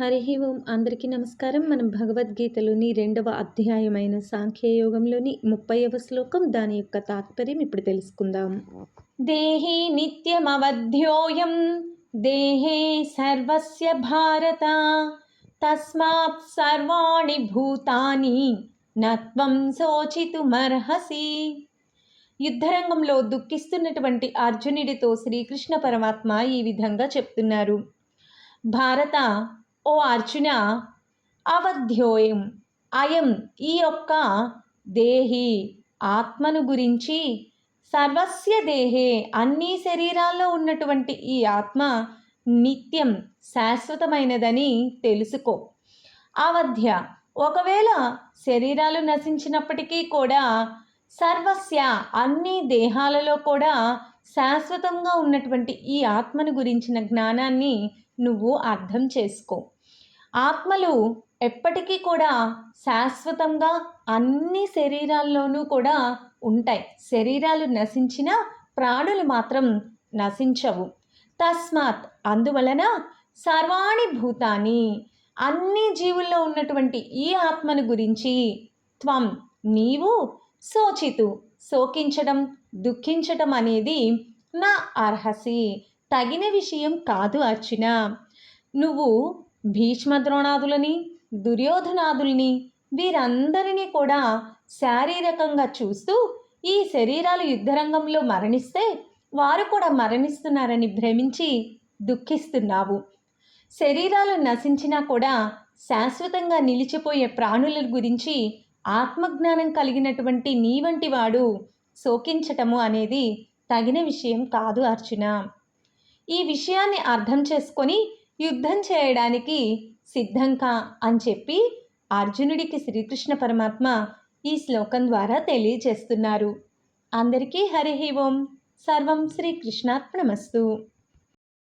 హరి ఓం. అందరికీ నమస్కారం. మనం భగవద్గీతలోని రెండవ అధ్యాయమైన సాంఖ్యయోగంలోని ముప్పైవ శ్లోకం దాని యొక్క తాత్పర్యం ఇప్పుడు తెలుసుకుందాం. దేహి నిత్యమవధ్యోయం దేహే సర్వస్య భారత తస్మాత్ సర్వాణి భూతాని నత్వం శోచితుమర్హసి. యుద్ధరంగంలో దుఃఖిస్తున్నటువంటి అర్జునుడితో శ్రీకృష్ణ పరమాత్మ ఈ విధంగా చెప్తున్నారు. భారత ఓ అర్జున అవధ్యోయం అయం ఈ యొక్క దేహి ఆత్మను గురించి సర్వస్య దేహే అన్ని శరీరాల్లో ఉన్నటువంటి ఈ ఆత్మ నిత్యం శాశ్వతమైనదని తెలుసుకో. అవధ్య ఒకవేళ శరీరాలు నశించినప్పటికీ కూడా సర్వస్య అన్ని దేహాలలో కూడా శాశ్వతంగా ఉన్నటువంటి ఈ ఆత్మను గురించిన జ్ఞానాన్ని నువ్వు అర్థం చేసుకో. ఆత్మలు ఎప్పటికీ కూడా శాశ్వతంగా అన్ని శరీరాల్లోనూ కూడా ఉంటాయి. శరీరాలు నశించిన ప్రాణులు మాత్రం నశించవు. తస్మాత్ అందువలన సర్వాణి భూతాన్ని అన్ని జీవుల్లో ఉన్నటువంటి ఈ ఆత్మను గురించి త్వం నీవు శోచితు శోకించడం దుఃఖించటం అనేది నా అర్హసి. తగిన విషయం కాదు అర్చన. నువ్వు భీష్మద్రోణాదులని దుర్యోధనాదుల్ని వీరందరినీ కూడా శారీరకంగా చూస్తూ ఈ శరీరాలు యుద్ధరంగంలో మరణిస్తే వారు కూడా మరణిస్తున్నారని భ్రమించి దుఃఖిస్తున్నావు. శరీరాలు నశించినా కూడా శాశ్వతంగా నిలిచిపోయే ప్రాణుల గురించి ఆత్మజ్ఞానం కలిగినటువంటి నీ వంటి వాడు శోకించటము అనేది తగిన విషయం కాదు అర్జున. ఈ విషయాన్ని అర్థం చేసుకొని యుద్ధం చేయడానికి సిద్ధంకా అని చెప్పి అర్జునుడికి శ్రీకృష్ణ పరమాత్మ ఈ శ్లోకం ద్వారా తెలియజేస్తున్నారు. అందరికీ హరి ఓం. సర్వం శ్రీకృష్ణార్పణమస్తు.